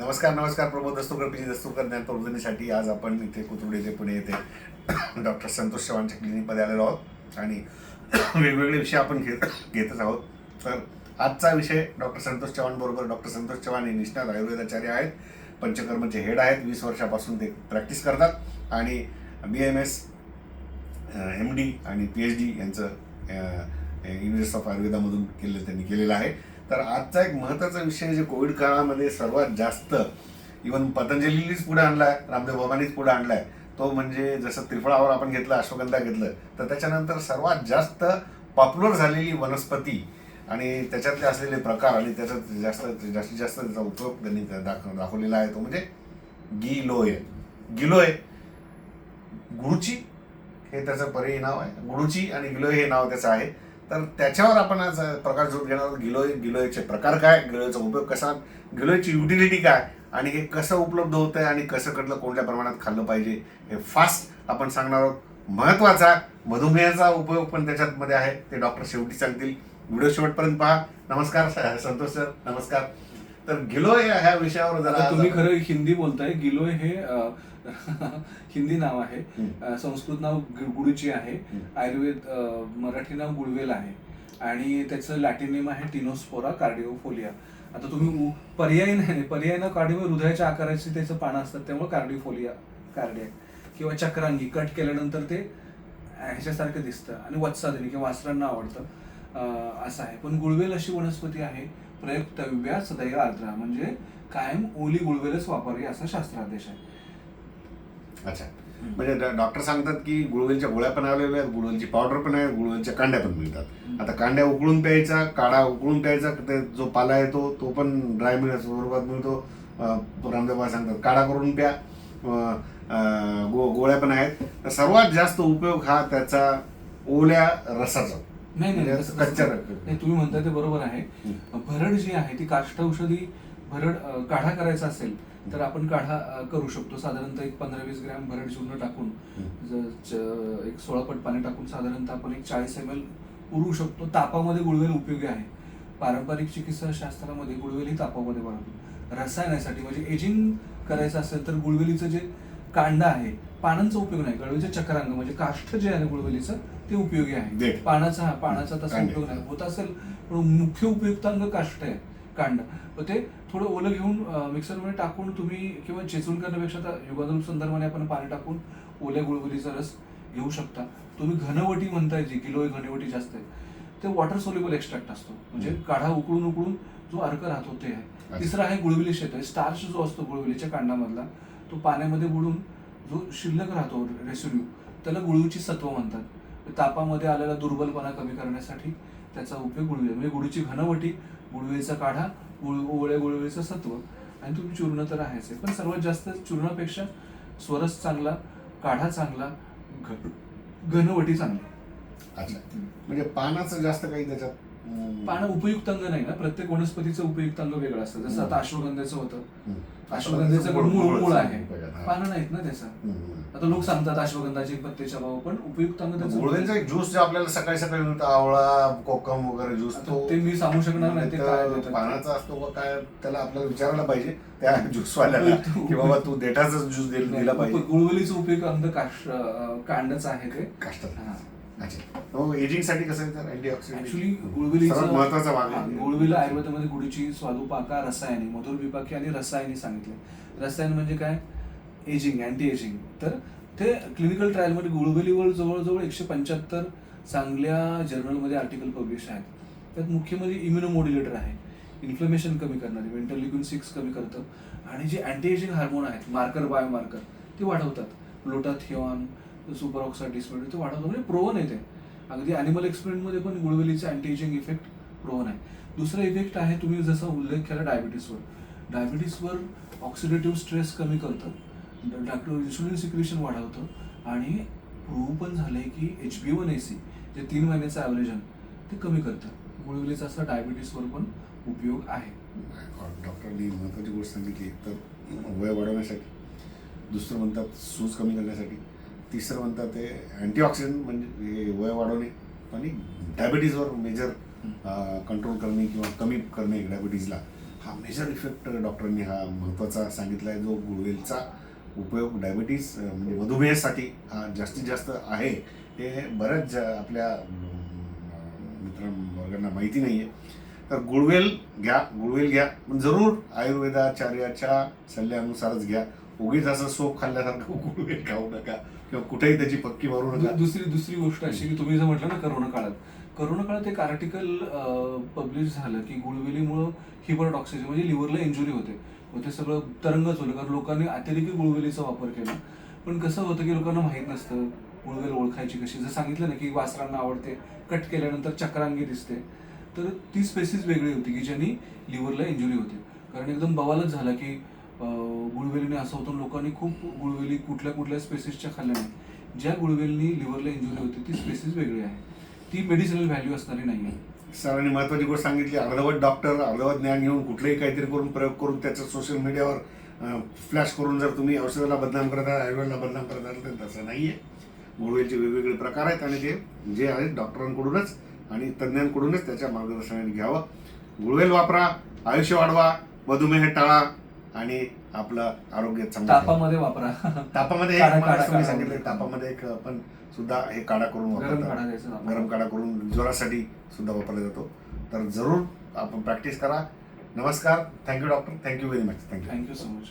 नमस्कार नमस्कार. प्रमोद दस्तुरकर पी. जी. दस्तुरकर ज्ञान प्रबोधनीसाठी आज आपण इथे कुतुर्डी ते पुणे येथे डॉक्टर संतोष चव्हाणच्या क्लिनिकमध्ये आलेलो आहोत. आणि वेगवेगळे विषय आपण घेत घेतच आहोत. तर आजचा विषय डॉक्टर संतोष चव्हाण बरोबर डॉक्टर संतोष चव्हाण हे निष्णात आयुर्वेदाचार्य आहेत. पंचकर्मचे हेड आहेत. वीस वर्षापासून ते प्रॅक्टिस करतात. आणि B M S M D आणि पी एच डी यांचं युनिव्हर्सिटी ऑफ आयुर्वेदामधून केलं त्यांनी केलेलं आहे. तर आजचा एक महत्त्वाचा विषय जे कोविड काळामध्ये सर्वात जास्त इवन पतंजलीनीच पुढे आणलाय रामदेव बाबांनीच पुढे आणलाय. तो म्हणजे जसं त्रिफळावर आपण घेतलं अश्वगंधा घेतलं तर त्याच्यानंतर सर्वात जास्त पॉप्युलर झालेली वनस्पती आणि त्याच्यातले असलेले प्रकार आणि त्याचा जास्त जास्तीत जास्त त्याचा उपयोग त्यांनी दाखव दाखवलेला आहे तो म्हणजे गिलोय गिलोय गुरुची हे त्याचं परी नाव आहे. गुरुची आणि गिलोय हे नाव त्याचं आहे. तर त्याच्यावर आपण आज प्रकाश झोप घेणार गिलोय गिलोयचे प्रकार काय गिलोयचा उपयोग कसा गिलोयची युटिलिटी काय आणि हे कसं उपलब्ध होतं आहे आणि कसं कडलं कोणत्या प्रमाणात खाल्लं पाहिजे हे फास्ट आपण सांगणार आहोत. महत्त्वाचा मधुमेहाचा उपयोग पण त्याच्यात मध्ये आहे ते डॉक्टर शेवटी सांगतील. व्हिडिओ शेवटपर्यंत पहा. नमस्कार संतोष सर नमस्कार. तर गिलोय ह्या विषयावर जरा तुम्ही खरं हिंदी बोलताय. गिलोय हे हिंदी नाव आहे. संस्कृत नाव गुडूची आहे. आयुर्वेद मराठी नाव गुळवेल आहे. आणि त्याचं लॅटिन नेम आहे टिनोस्पोरा कार्डिओफोलिया. आता तुम्ही पर्यायी नाही पर्याय न कार्डिओ हृदयाच्या आकाराची त्याचं पानं असतात त्यामुळे कार्डिओफोलिया कार्डियक किंवा चक्रांगी कट केल्यानंतर ते ह्याच्यासारखं दिसतं. आणि वत्सादिनी किंवा वासरांना आवडतं. असं आहे. पण गुळवेल अशी वनस्पती आहे प्रयुक्तव्या सदैव आर्द्रा म्हणजे कायम ओली गुळवेलच वापरावी असा शास्त्रादेश आहे. अच्छा. म्हणजे डॉक्टर सांगतात की गुळवेलच्या गोळ्या पण आलेल्या आहेत गुळवेलची पावडर पण आहे गुळवेलच्या कांड्या पण मिळतात. आता कांड्या उकळून प्यायचा काढा उकळून प्यायचा ते जो पाला येतो तो पण ड्राय मिळत स्वरूपात मिळतो. तो रामदेव सांगतात काढा करून प्या. गो गोळ्या पण आहेत. तर सर्वात जास्त उपयोग हा त्याचा ओल्या रसाचा. नाही नाही म्हणजे कच्च्या नाही. तुम्ही म्हणताय ते बरोबर आहे. भरड जी आहे ती काष्ठ औषधी भरड अ, काढा करायचा असेल तर आपण काढा अ, करू शकतो. साधारणतः एक पंधरा वीस ग्रॅम भरड चूर्ण टाकून ज- च- एक सोळा पट पाणी टाकून साधारणतः आपण एक चाळीस एम एल उरू शकतो. तापामध्ये गुळवेल उपयोगी आहे. पारंपरिक चिकित्सा शास्त्रामध्ये गुळवेल ही तापामध्ये बनवतो रसायनासाठी म्हणजे एजिंग करायचं असेल तर गुळवेलीचं जे कांड आहे पानांचा उपयोग नाही. गळवेचं चक्रांग म्हणजे काष्ठ जे आहे गुळवेलीचं ते उपयोगी आहे. पानाचा हा पानाचा तसा. उपयोग नाही. होत असेल पण मुख्य उपयुक्तांग काष्ट आहे कांड. ते थोडं ओलं घेऊन मिक्सरमध्ये टाकून तुम्ही किंवा चेचून करण्यापेक्षा युगानुरूप संदर्भाने आपण पाणी टाकून ओल्या गुळगुलीचा रस घेऊ शकता. तुम्ही घनवटी म्हणताय जी किलो घनवटी जास्त आहे. ते वॉटर सोल्युबल एक्स्ट्रॅक्ट असतो. म्हणजे. काढा उकळून उकळून जो अर्क राहतो ते आहे. तिसरा आहे गुळविली शेत आहे स्टार्च जो असतो गुळविलीच्या कांडामधला तो पाण्यामध्ये बुडून जो शिल्लक राहतो रेसिड्यू त्याला गुळूची सत्व म्हणतात. तापामध्ये आलेला दुर्बलपणा कमी करण्यासाठी त्याचा उपयोग गुळवे म्हणजे गुळूची घनवटी गुळवेचा काढा गुळ ओळ्या गुळवेचं सत्व आणि तुम्ही चूर्ण तर आहेच आहे. पण सर्वात जास्त चूर्णापेक्षा स्वरस चांगला काढा चांगला घ- घनवटी चांगली. अच्छा. म्हणजे पानाचं जास्त काही त्याच्यात पानं उपयुक्तांग नाही ना. प्रत्येक वनस्पतीचं उपयुक्तांग वेगळं असतं. जसं आता अश्वगंधेचं होतं. अश्वगंधेचं मूळ- मूळ आहे. पानं नाहीत ना त्याचं. आता लोक सांगतात अश्वगंधाचे पत्तेच्या भाव पण उपयुक्तांग त्याचं गुळवेलचा एक ज्यूस जो आपल्याला सकाळी सकाळी मिळतो आवळा कोकम वगैरे ज्यूस तो ते मी सांगू शकणार नाही ते काय. पानाचा असतो काय त्याला आपल्याला विचारायला पाहिजे त्या ज्यूस वाल्याला उपयुक्त- की बाबा तू देठाचा ज्यूस दिला पाहिजे. गुळवलीचं उपयुक्तांग काष्ट अं, कांडच आहे ते. काष्टात हा. अच्छा एजिंगसाठी कसं तर अँटीऑक्सिडंट ऍक्च्युली गुळवेलीचं महत्त्वाचा भाग आहे. गुळवेल आयुर्वेदामध्ये गुढीची स्वादुपाका रसायने मधुर विपाकी आणि रसायने सांगितले. रसायन म्हणजे काय? एजिंग अँटी एजिंग तर ते क्लिनिकल ट्रायलमध्ये गुळवेलीवर जवळजवळ एकशे पंच्याहत्तर चांगल्या जर्नलमध्ये आर्टिकल पब्लिश आहेत. त्यात मुख्य म्हणजे इम्युनोमोड्युलेटर आहे. इन्फ्लमेशन कमी करणारे मेंटल सिक्स कमी करतं. आणि जे अँटी एजिंग हार्मोन आहेत मार्कर बायोमार्कर ते वाढवतात. प्लोटाथिऑन सुपर ऑक्साईड डिस्प्लेट ते वाढवतात. म्हणजे प्रोवन आहे ते. अगदी अॅनिमल एक्सपेरिमेंटमध्ये पण गुळवेलीचा अँटी एजिंग इफेक्ट प्रोवन आहे. दुसरा इफेक्ट आहे तुम्ही जसा उल्लेख केला डायबिटीसवर डायबिटीसवर ऑक्सिडेटिव्ह स्ट्रेस कमी करतं. डॉक्टर इन्सुलिन सिक्रेशन वाढवतं. आणि प्रूव्ह पण झालंय की H B one A C जे तीन महिन्याचं ॲव्हरेजन ते कमी करतं. गुळवेलीचा असा डायबिटीसवर पण उपयोग आहे. डॉक्टरनी महत्त्वाची गोष्ट सांगितली एक तर वय वाढवण्यासाठी. दुसरं म्हणतात सूज कमी करण्यासाठी. तिसरं म्हणतात ते अँटीऑक्सिडंट म्हणजे हे वय वाढवणे आणि डायबिटीजवर मेजर कंट्रोल करणे किंवा कमी करणे डायबिटीजला हा मेजर इफेक्ट डॉक्टरांनी हा महत्त्वाचा सांगितला आहे जो गुळवेलचा उपयोग डायबिटीज म्हणजे मधुमेहासाठी हा जास्तीत जास्त आहे. हे बऱ्याच ज- आपल्या मित्रवर्गांना माहिती नाही आहे तर गुळवेल घ्या गुळवेल घ्या. पण जरूर आयुर्वेदाचार्याच्या सल्ल्यानुसारच घ्या. उगीच असं सोप खाल्ल्यासारखं गुळवेल खाऊ नका. किंवा कुठेही त्याची पक्की मारू नका. दुसरी दुसरी गोष्ट अशी की तुम्ही जर म्हटलं ना करोना काळात. करोना काळात एक आर्टिकल पब्लिश झालं की गुळवेलीमुळं हिपरटॉक्सिस म्हणजे लिव्हरला इंजुरी होते. मग ते सगळं तरंगच होलं कारण लोकांनी अतिरेकी गुळवेलीचा वापर केला. पण कसं होतं की लोकांना माहीत नसतं गुळवेल ओळखायची कशी. जर सांगितलं ना की वासरांना आवडते कट केल्यानंतर चक्रांगी दिसते. तर ती स्पेसिस वेगळी होती की ज्यांनी लिव्हरला इंजुरी होते. कारण एकदम बवालच झाला की गुळवेलीने असं होतं लोकांनी खूप गुळवेली कुठल्या कुठल्या स्पेसिसच्या खाल्ल्या नाही ज्या गुळवेलीनी लिव्हरला इंजुरी होती ती स्पेसिस वेगळी आहे. ती मेडिसिनल व्हॅल्यू असणारी नाही आहे. सरांनी महत्वाची गोष्ट सांगितली अर्धवट डॉक्टर अर्धवट ज्ञान घेऊन कुठलंही काहीतरी करून प्रयोग करून त्याचं सोशल मीडियावर फ्लॅश करून जर तुम्ही औषधाला बदनाम करत आहात आयुर्वेदाला बदनाम करत आहात तर तसं नाही आहे गुळवेलचे वेगवेगळे प्रकार आहेत आणि ते जे आहेत डॉक्टरांकडूनच आणि तज्ज्ञांकडूनच त्याच्या मार्गदर्शनाने घ्यावं. गुळवेल वापरा आयुष्य वाढवा मधुमेह टाळा. आणि आपलं आरोग्य चांगलं. तापामध्ये वापरा. तापामध्ये एक. सांगितलं तापामध्ये एक आपण सुद्धा हे काढा करून वापरतात. गरम काढा करून ज्वरासाठी सुद्धा वापरला जातो. तर जरूर आपण प्रॅक्टिस करा. नमस्कार. Thank you doctor thank you very much thank you thank you so much